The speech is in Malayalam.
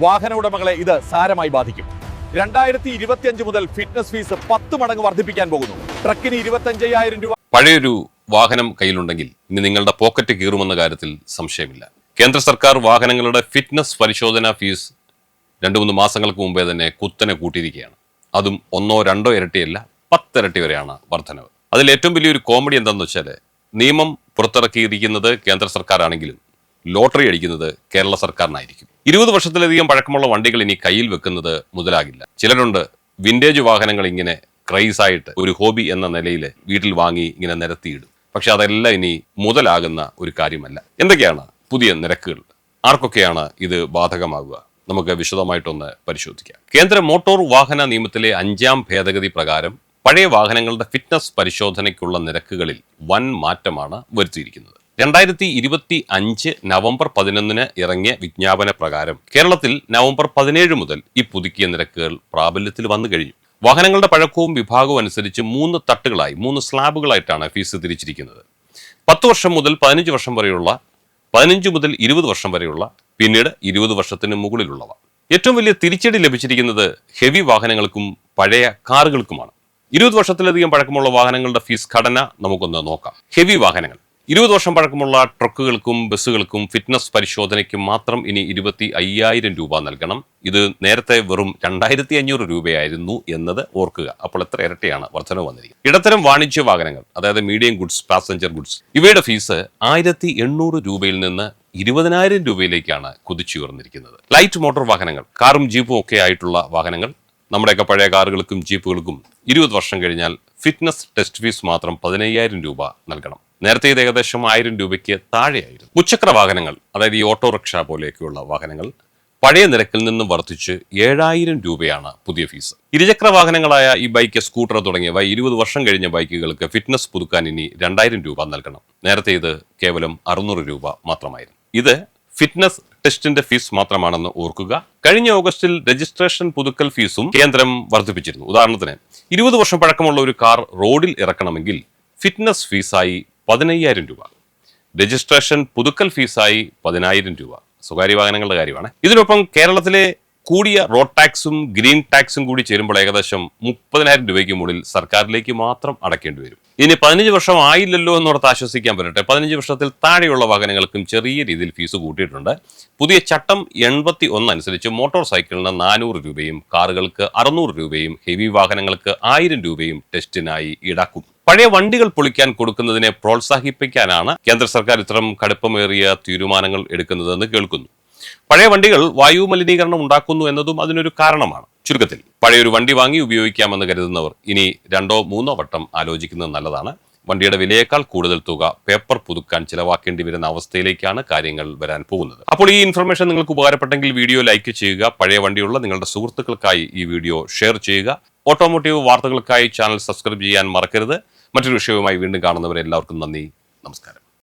വാഹന ഉടമകളെ ഇത് സാരമായി ബാധിക്കും. രണ്ടായിരത്തി ഇരുപത്തിയഞ്ച് മുതൽ ഫിറ്റ്നസ് ഫീസ് പത്ത് മടങ്ങ് വർദ്ധിപ്പിക്കാൻ പോകുന്നു. ട്രക്കിന് ഇരുപത്തഞ്ചയ്യായിരം രൂപ പഴയൊരു വാഹനം കയ്യിലുണ്ടെങ്കിൽ ഇനി നിങ്ങളുടെ പോക്കറ്റ് കീറുമെന്ന കാര്യത്തിൽ സംശയമില്ല. കേന്ദ്ര സർക്കാർ വാഹനങ്ങളുടെ ഫിറ്റ്നസ് പരിശോധന ഫീസ് രണ്ട് മൂന്ന് മാസങ്ങൾക്ക് മുമ്പേ തന്നെ കുത്തനെ കൂട്ടിയിരിക്കുകയാണ്. അതും ഒന്നോ രണ്ടോ ഇരട്ടിയല്ല പത്തിരട്ടി വരെയാണ് വർധനവ്. അതിൽ ഏറ്റവും വലിയൊരു കോമഡി എന്താണെന്ന് വെച്ചാൽ നിയമം പുറത്തിറക്കിയിരിക്കുന്നത് കേന്ദ്ര സർക്കാരാണെങ്കിലും ലോട്ടറി അടിക്കുന്നത് കേരള സർക്കാരിനായിരിക്കും. ഇരുപത് വർഷത്തിലധികം പഴക്കമുള്ള വണ്ടികൾ ഇനി കയ്യിൽ വെക്കുന്നത് മുതലാകില്ല. ചിലരുണ്ട് വിന്റേജ് വാഹനങ്ങൾ ഇങ്ങനെ ക്രൈസ് ആയിട്ട് ഒരു ഹോബി എന്ന നിലയിൽ വീട്ടിൽ വാങ്ങി ഇങ്ങനെ നിരത്തിയിടും. പക്ഷെ അതെല്ലാം ഇനി മുതലാകുന്ന ഒരു കാര്യമല്ല. എന്തൊക്കെയാണ് പുതിയ നിരക്കുകൾ? ആർക്കൊക്കെയാണ് ഇത് ബാധകമാകുക നമുക്ക് വിശദമായിട്ടൊന്ന് പരിശോധിക്കാം. കേന്ദ്ര മോട്ടോർ വാഹന നിയമത്തിലെ അഞ്ചാം ഭേദഗതി പ്രകാരം പഴയ വാഹനങ്ങളുടെ ഫിറ്റ്നസ് പരിശോധനയ്ക്കുള്ള നിരക്കുകളിൽ വൻ മാറ്റമാണ് വരുത്തിയിരിക്കുന്നത്. രണ്ടായിരത്തി ഇരുപത്തി അഞ്ച് നവംബർ പതിനൊന്നിന് ഇറങ്ങിയ വിജ്ഞാപന പ്രകാരം കേരളത്തിൽ നവംബർ പതിനേഴ് മുതൽ ഈ പുതുക്കിയ നിരക്കുകൾ പ്രാബല്യത്തിൽ വന്നു കഴിഞ്ഞു. വാഹനങ്ങളുടെ പഴക്കവും വിഭാഗവും അനുസരിച്ച് മൂന്ന് തട്ടുകളായി മൂന്ന് സ്ലാബുകളായിട്ടാണ് ഫീസ് തിരിച്ചിരിക്കുന്നത്. പത്ത് വർഷം മുതൽ പതിനഞ്ച് വർഷം വരെയുള്ള പതിനഞ്ച് മുതൽ ഇരുപത് വർഷം വരെയുള്ള പിന്നീട് ഇരുപത് വർഷത്തിന് മുകളിലുള്ളവ. ഏറ്റവും വലിയ തിരിച്ചടി ലഭിച്ചിരിക്കുന്നത് ഹെവി വാഹനങ്ങൾക്കും പഴയ കാറുകൾക്കുമാണ്. ഇരുപത് വർഷത്തിലധികം പഴക്കമുള്ള വാഹനങ്ങളുടെ ഫീസ് ഘടന നമുക്കൊന്ന് നോക്കാം. ഹെവി വാഹനങ്ങൾ. ഇരുപത് വർഷം പഴക്കമുള്ള ട്രക്കുകൾക്കും ബസ്സുകൾക്കും ഫിറ്റ്നസ് പരിശോധനയ്ക്കും മാത്രം ഇനി ഇരുപത്തി അയ്യായിരം രൂപ നൽകണം. ഇത് നേരത്തെ വെറും രണ്ടായിരത്തി അഞ്ഞൂറ് രൂപയായിരുന്നു എന്നത് ഓർക്കുക. അപ്പോൾ എത്ര ഇരട്ടിയാണ് വർധനവ് വന്നിരിക്കുന്നത്. ഇടത്തരം വാണിജ്യ വാഹനങ്ങൾ അതായത് മീഡിയം ഗുഡ്സ് പാസഞ്ചർ ഗുഡ്സ് ഇവയുടെ ഫീസ് ആയിരത്തി എണ്ണൂറ് രൂപയിൽ നിന്ന് ഇരുപതിനായിരം രൂപയിലേക്കാണ് കുതിച്ചുയർന്നിരിക്കുന്നത്. ലൈറ്റ് മോട്ടോർ വാഹനങ്ങൾ കാറും ജീപ്പും ഒക്കെ ആയിട്ടുള്ള വാഹനങ്ങൾ നമ്മുടെയൊക്കെ പഴയ കാറുകൾക്കും ജീപ്പുകൾക്കും ഇരുപത് വർഷം കഴിഞ്ഞാൽ ഫിറ്റ്നസ് ടെസ്റ്റ് ഫീസ് മാത്രം പതിനയ്യായിരം രൂപ നൽകണം. നേരത്തെ ഇത് ഏകദേശം ആയിരം രൂപയ്ക്ക് താഴെയായിരുന്നു. മുച്ചക്ര വാഹനങ്ങൾ അതായത് ഈ ഓട്ടോറിക്ഷ പോലെയൊക്കെയുള്ള വാഹനങ്ങൾ പഴയ നിരക്കിൽ നിന്നും വർദ്ധിച്ച് ഏഴായിരം രൂപയാണ് പുതിയ ഫീസ്. ഇരുചക്ര വാഹനങ്ങളായ ഈ ബൈക്ക് സ്കൂട്ടർ തുടങ്ങിയവ ഇരുപത് വർഷം കഴിഞ്ഞ ബൈക്കുകൾക്ക് ഫിറ്റ്നസ് പുതുക്കാൻ ഇനി രണ്ടായിരം രൂപ നൽകണം. നേരത്തെ ഇത് കേവലം അറുന്നൂറ് രൂപ മാത്രമായിരുന്നു. ഇത് ഫിറ്റ്നസ് ടെസ്റ്റിന്റെ ഫീസ് മാത്രമാണെന്ന് ഓർക്കുക. കഴിഞ്ഞ ഓഗസ്റ്റിൽ രജിസ്ട്രേഷൻ പുതുക്കൽ ഫീസും കേന്ദ്രം വർദ്ധിപ്പിച്ചിരുന്നു. ഉദാഹരണത്തിന് ഇരുപത് വർഷം പഴക്കമുള്ള ഒരു കാർ റോഡിൽ ഇറക്കണമെങ്കിൽ ഫിറ്റ്നസ് ഫീസായി പതിനയ്യായിരം രൂപ. രജിസ്ട്രേഷൻ പുതുക്കൽ ഫീസായി പതിനായിരം രൂപ. സ്വകാര്യ വാഹനങ്ങളുടെ കാര്യമാണ്. ഇതിനൊപ്പം കേരളത്തിലെ കൂടിയ റോഡ് ടാക്സും ഗ്രീൻ ടാക്സും കൂടി ചേരുമ്പോൾ ഏകദേശം മുപ്പതിനായിരം രൂപയ്ക്ക് മുകളിൽ സർക്കാരിലേക്ക് മാത്രം അടയ്ക്കേണ്ടി വരും. ഇനി പതിനഞ്ച് വർഷം ആയില്ലല്ലോ എന്നോർത്ത് ആശ്വസിക്കാൻ പറ്റട്ടെ പതിനഞ്ച് വർഷത്തിൽ താഴെയുള്ള വാഹനങ്ങൾക്കും ചെറിയ രീതിയിൽ ഫീസ് കൂട്ടിയിട്ടുണ്ട്. പുതിയ ചട്ടം എൺപത്തി ഒന്ന് അനുസരിച്ച് മോട്ടോർ സൈക്കിളിന് നാനൂറ് രൂപയും കാറുകൾക്ക് അറുന്നൂറ് രൂപയും ഹെവി വാഹനങ്ങൾക്ക് ആയിരം രൂപയും ടെസ്റ്റിനായി ഈടാക്കും. പഴയ വണ്ടികൾ പൊളിക്കാൻ കൊടുക്കുന്നതിനെ പ്രോത്സാഹിപ്പിക്കാനാണ് കേന്ദ്ര സർക്കാർ ഇത്തരം കടുപ്പമേറിയ തീരുമാനങ്ങൾ എടുക്കുന്നതെന്ന് കേൾക്കുന്നു. പഴയ വണ്ടികൾ വായു മലിനീകരണം ഉണ്ടാക്കുന്നു എന്നതും അതിനൊരു കാരണമാണ്. ചുരുക്കത്തിൽ പഴയൊരു വണ്ടി വാങ്ങി ഉപയോഗിക്കാമെന്ന് കരുതുന്നവർ ഇനി രണ്ടോ മൂന്നോ വട്ടം ആലോചിക്കുന്നത് നല്ലതാണ്. വണ്ടിയുടെ വിലയേക്കാൾ കൂടുതൽ തുക പേപ്പർ പുതുക്കാൻ ചിലവാക്കേണ്ടി വരുന്ന അവസ്ഥയിലേക്കാണ് കാര്യങ്ങൾ വരാൻ പോകുന്നത്. അപ്പോൾ ഈ ഇൻഫർമേഷൻ നിങ്ങൾക്ക് ഉപകാരപ്പെട്ടെങ്കിൽ വീഡിയോ ലൈക്ക് ചെയ്യുക പഴയ വണ്ടിയുള്ള നിങ്ങളുടെ സുഹൃത്തുക്കൾക്കായി ഈ വീഡിയോ ഷെയർ ചെയ്യുക. ഓട്ടോമോട്ടീവ് വാർത്തകൾക്കായി ചാനൽ സബ്സ്ക്രൈബ് ചെയ്യാൻ മറക്കരുത്. മറ്റൊരു വിഷയവുമായി വീണ്ടും കാണുന്നവരെ എല്ലാവർക്കും നന്ദി നമസ്കാരം.